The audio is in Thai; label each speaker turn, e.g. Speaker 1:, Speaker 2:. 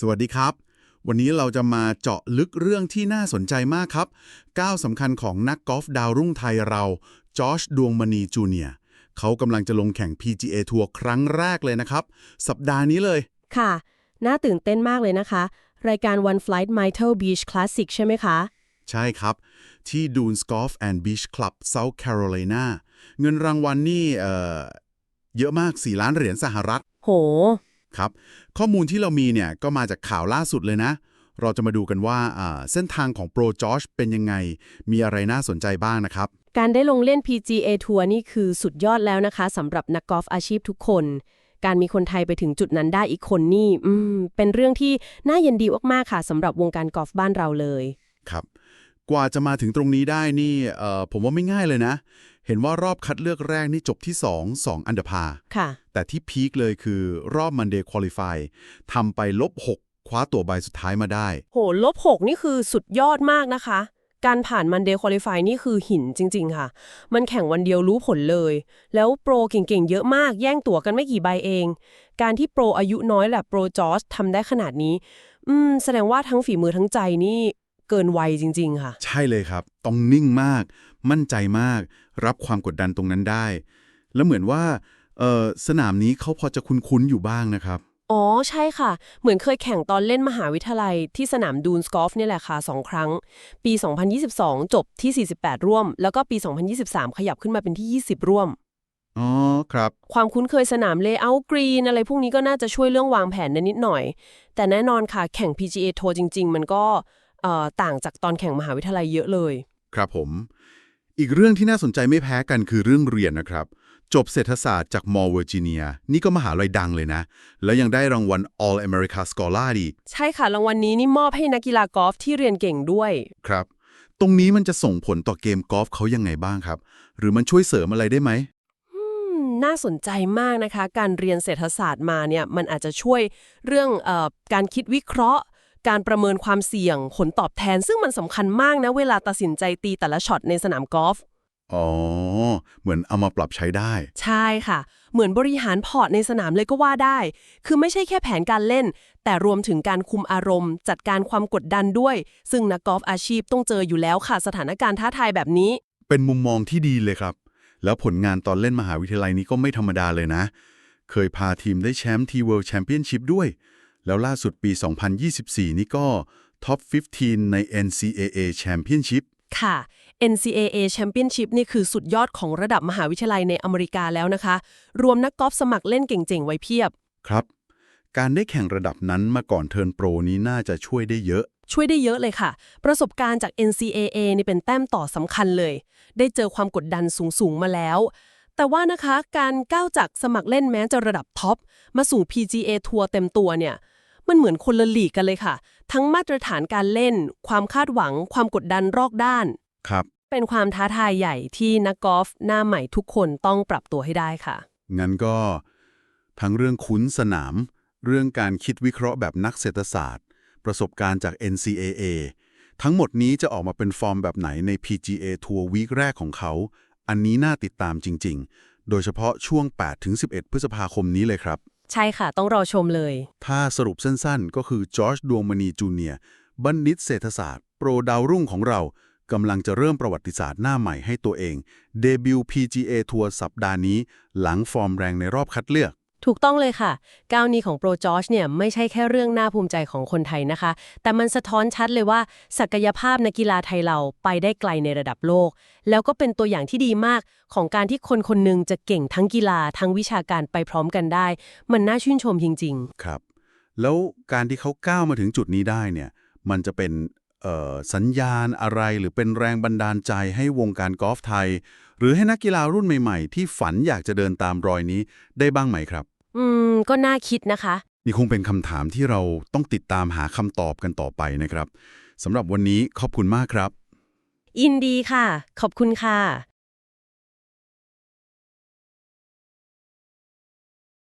Speaker 1: สวัสดีครับ วันนี้เราจะมาเจาะลึกเรื่องที่น่าสนใจมากครับ ก้าวสำคัญของนักกอล์ฟดาวรุ่งไทยเรา จอชดวงมณีจูเนียร์เขากำลังจะลงแข่ง PGA ทัวร์ครั้งแรกเลยนะครับ สัปดาห์นี้เลย
Speaker 2: ค่ะ น่าตื่นเต้นมากเลยนะคะ รายการ One Flight Mitel Beach Classic ใช่ไหมคะ
Speaker 1: ใช่ครับ ที่ Dunes Golf and Beach Club South Carolina เงินรางวัลนี่เอ่อเยอะมาก 4 ล้านเหรียญสหรัฐ
Speaker 2: โห
Speaker 1: ครับ ข้อมูลที่เรามีเนี่ยก็มาจากข่าวล่าสุดเลยนะ เราจะมาดูกันว่าอ่าเส้นทางของโปรจอชเป็นยังไง มีอะไรน่าสนใจบ้างนะครับ
Speaker 2: การได้ลงเล่น PGA ทัวร์นี่คือสุดยอดแล้วนะคะสำหรับนักกอล์ฟอาชีพทุกคน การมีคนไทยไปถึงจุดนั้นได้อีกคนนี่อืมเป็นเรื่องที่น่ายินดีมากๆค่ะสำหรับวงการกอล์ฟบ้านเราเลย
Speaker 1: ครับ กว่าจะมาถึงตรงนี้ได้นี่เอ่อผมว่าไม่ง่ายเลยนะ เห็นว่ารอบคัดเลือกแรกนี่จบที่ 2 2 อันดับพา
Speaker 2: ค่ะ
Speaker 1: แต่ที่พีคเลยคือรอบมันเดย์คุริฟายทำไปลบ 6 คว้าตัวใบสุดท้ายมาได้
Speaker 2: โห ลบ 6 นี่คือสุดยอดมากนะคะ การผ่านมันเดย์คุริฟายนี่คือหินจริง ๆ ค่ะ มันแข่งวันเดียวรู้ผลเลย แล้วโปรเก่ง ๆ เยอะมาก แย่งตั๋วกันไม่กี่ใบเอง การที่โปรอายุน้อยแบบโปรจอร์จทำได้ขนาดนี้ อืม แสดงว่าทั้งฝีมือทั้งใจนี่ เกินวัยจริง ๆ ค่ะ
Speaker 1: ใช่เลยครับ ต้องนิ่งมาก มั่นใจมาก รับความกดดันตรงนั้นได้ แล้วเหมือนว่าเอ่อสนามนี้เขาพอจะคุ้นๆอยู่บ้างนะครับ
Speaker 2: อ๋อ ใช่ค่ะ เหมือนเคยแข่งตอนเล่นมหาวิทยาลัยที่สนามดูนสกอล์ฟเนี่ยแหละค่ะสองครั้ง ปี 2022 จบที่ 48 ร่วม แล้วก็ปี 2023 ขยับขึ้นมาเป็นที่ 20 ร่วม
Speaker 1: อ๋อครับ
Speaker 2: ความคุ้นเคยสนามเลเยอร์กรีนอะไรพวกนี้ก็น่าจะช่วยเรื่องวางแผนได้นิดหน่อย แต่แน่นอนค่ะ แข่ง PGA ทัวร์จริง ๆ มันก็เอ่อ ต่างจากตอนแข่งมหาวิทยาลัยเยอะเลย
Speaker 1: ครับผม อีกเรื่องที่น่าสนใจไม่แพ้กันคือเรื่องเรียนนะครับ จบเศรษฐศาสตร์จากมอลเวอร์จิเนีย นี่ก็มหาลัยดังเลยนะ แล้วยังได้รางวัล All America Scholar ดีก
Speaker 2: ใช่ค่ะ รางวัลนี้นี่มอบให้นักกีฬากอล์ฟที่เรียนเก่งด้วย
Speaker 1: ครับ ตรงนี้มันจะส่งผลต่อเกมกอล์ฟเขายังไงบ้างครับ หรือมันช่วยเสริมอะไรได้ไหม
Speaker 2: อืมน่าสนใจมากนะคะ การเรียนเศรษฐศาสตร์มาเนี่ยมันอาจจะช่วยเรื่องเออการคิดวิเคราะห์ การประเมินความเสี่ยง ผลตอบแทนซึ่งมันสำคัญมากนะเวลาตัดสินใจตีแต่ละช็อตในสนามกอล์ฟ
Speaker 1: อ๋อ เหมือนเอามาปรับใช้ได้
Speaker 2: ใช่ค่ะ เหมือนบริหารพอร์ตในสนามเลยก็ว่าได้ คือไม่ใช่แค่แผนการเล่น แต่รวมถึงการคุมอารมณ์ จัดการความกดดันด้วย ซึ่งนักกอล์ฟอาชีพต้องเจออยู่แล้วค่ะ สถานการณ์ท้าทายแบบนี้
Speaker 1: เป็นมุมมองที่ดีเลยครับ แล้วผลงานตอนเล่นมหาวิทยาลัยนี้ก็ไม่ธรรมดาเลยนะ เคยพาทีมได้แชมป์ทีเวิลด์แชมเปี้ยนชิพด้วย แล้วล่าสุดปี 2024 นี่ก็ท็อป 15 ใน NCAA Championship
Speaker 2: ค่ะ NCAA Championship นี่คือสุดยอดของระดับมหาวิทยาลัยในอเมริกาแล้วนะคะ รวมนักกอล์ฟสมัครเล่นเก่งๆ ไว้เพียบ
Speaker 1: ครับ การได้แข่งระดับนั้นมาก่อนเทิร์นโปรนี้น่าจะช่วยได้เยอะ
Speaker 2: ช่วยได้เยอะเลยค่ะ ประสบการณ์จาก NCAA นี่เป็นแต้มต่อสำคัญเลย ได้เจอความกดดันสูงๆ มาแล้ว แต่ว่านะคะ การก้าวจากสมัครเล่นแม้จะระดับท็อป มาสู่ PGA ทัวร์เต็มตัวเนี่ย มันเหมือนคนละลีกกันเลยค่ะ ทั้งมาตรฐานการเล่น ความคาดหวัง ความกดดันรอกด้าน
Speaker 1: ครับ
Speaker 2: เป็นความท้าทายใหญ่ที่นักกอล์ฟหน้าใหม่ทุกคนต้องปรับตัวให้ได้ค่ะ
Speaker 1: งั้นก็ทั้งเรื่องคุ้นสนาม เรื่องการคิดวิเคราะห์แบบนักเศรษฐศาสตร์ ประสบการณ์จาก NCAA ทั้งหมดนี้จะออกมาเป็นฟอร์มแบบไหนใน PGA ทัวร์วีคแรกของเขา อันนี้น่าติดตามจริง ๆ โดยเฉพาะช่วง 8-11 พฤษภาคมนี้เลยครับ
Speaker 2: ใช่ค่ะ ต้องรอชมเลย
Speaker 1: ถ้าสรุปสั้นๆ ก็คือจอร์จดวงมณีจูเนียร์บัณฑิตเศรษฐศาสตร์ โปรดาวรุ่งของเรากำลังจะเริ่มประวัติศาสตร์หน้าใหม่ให้ตัวเอง เดบิวต์ PGA ทัวร์สัปดาห์นี้ หลังฟอร์มแรงในรอบคัดเลือก
Speaker 2: ถูกต้องเลยค่ะ ก้าวนี้ของโปรจอชเนี่ยไม่ใช่แค่เรื่องน่าภูมิใจของคนไทยนะคะ แต่มันสะท้อนชัดเลยว่า ศักยภาพนักกีฬาไทยเราไปได้ไกลในระดับโลก แล้วก็เป็นตัวอย่างที่ดีมากของการที่คนคนหนึ่งจะเก่งทั้งกีฬาทั้งวิชาการไปพร้อมกันได้ มันน่าชื่นชมจริง ๆ
Speaker 1: ครับ แล้วการที่เขาก้าวมาถึงจุดนี้ได้เนี่ยมันจะเป็นสัญญาณอะไรหรือเป็นแรงบันดาลใจให้วงการกอล์ฟไทย หรือให้นักกีฬารุ่นใหม่ ๆ ที่ฝันอยากจะเดินตามรอยนี้ได้บ้างไหมครับ
Speaker 2: อืม ก็น่าคิดนะคะ
Speaker 1: นี่คงเป็นคำถามที่เราต้องติดตามหาคำตอบกันต่อไปนะครับสำหรับวันนี้ขอบคุณมากครับ
Speaker 2: ยินดีค่ะ ขอบคุณค่ะ